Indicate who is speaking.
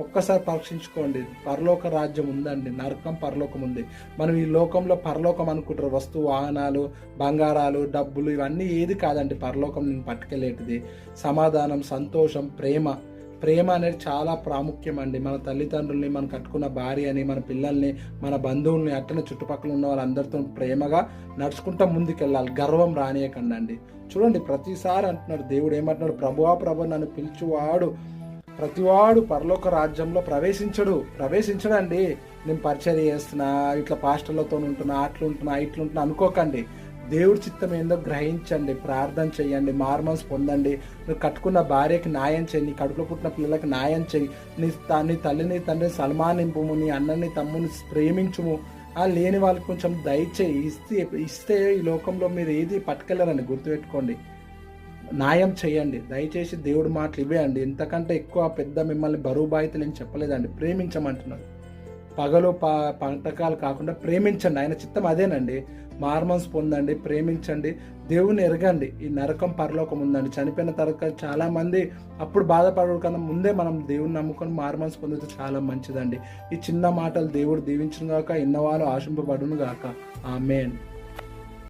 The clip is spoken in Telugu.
Speaker 1: ఒక్కసారి పరీక్షించుకోండి. పరలోక రాజ్యం ఉందండి. నరకం పరలోకం ఉంది. మనం ఈ లోకంలో పరలోకం అనుకుంటారు. వస్తు వాహనాలు బంగారాలు డబ్బులు ఇవన్నీ ఏది కాదండి. పరలోకం నేను పట్టుకెళ్ళేటిది. సమాధానం సంతోషం ప్రేమ. ప్రేమ అనేది చాలా ప్రాముఖ్యం అండి మన తల్లిదండ్రుల్ని మనం కట్టుకున్న భార్యని మన పిల్లల్ని మన బంధువుల్ని అట్టనే చుట్టుపక్కల ఉన్న వాళ్ళందరితో ప్రేమగా నడుచుకుంటా ముందుకెళ్ళాలి. గర్వం రానియకండి అండి చూడండి ప్రతిసారి అంటున్నాడు దేవుడు. ఏమంటున్నాడు? ప్రభువా ప్రభు నన్ను పిలిచువాడు ప్రతివాడు పరలోక రాజ్యంలో ప్రవేశించడు. ప్రవేశించడండి. నేను పరిచయం చేస్తున్నా ఇట్లా పాస్టర్లతో ఉంటున్నా అట్లా ఉంటున్నా ఇట్లా ఉంటున్నా అనుకోకండి. దేవుడి చిత్తం ఏందో గ్రహించండి ప్రార్థన చేయండి మార్మల్స్ పొందండి. నువ్వు కట్టుకున్న భార్యకి న్యాయం చేయి నీ కడుపులో పుట్టిన పిల్లలకి న్యాయం చేయి. నీ నీ తల్లిని తండ్రిని సన్మానింపుము నీ అన్నని తమ్ముని ప్రేమించుము. ఆ లేని వాళ్ళకి కొంచెం దయచేయి ఇస్తే ఇస్తే ఈ లోకంలో మీరు ఏది పట్టుకెళ్ళరండి గుర్తుపెట్టుకోండి. న్యాయం చేయండి. దయచేసి దేవుడి మాటలు ఇవే అండి ఇంతకంటే ఎక్కువ పెద్ద మిమ్మల్ని బరువు బాధ్యతలు ఏం చెప్పలేదండి. ప్రేమించమంటున్నాడు. పగలు ప పంటకాలు కాకుండా ప్రేమించండి. ఆయన చిత్తం అదేనండి. మార్మన్స్ పొందండి ప్రేమించండి. దేవుని ఎరగండి. ఈ నరకం పరలోకం ఉందండి. చనిపోయిన తర్వాత చాలామంది అప్పుడు బాధపడరు కన్నా ముందే మనం దేవుని నమ్ముకొని మార్మన్స్ పొందితే చాలా మంచిదండి. ఈ చిన్న మాటలు దేవుడు దీవించును గాక ఇన్నవాళ్ళు ఆశింపబడును గాక. ఆమెన్.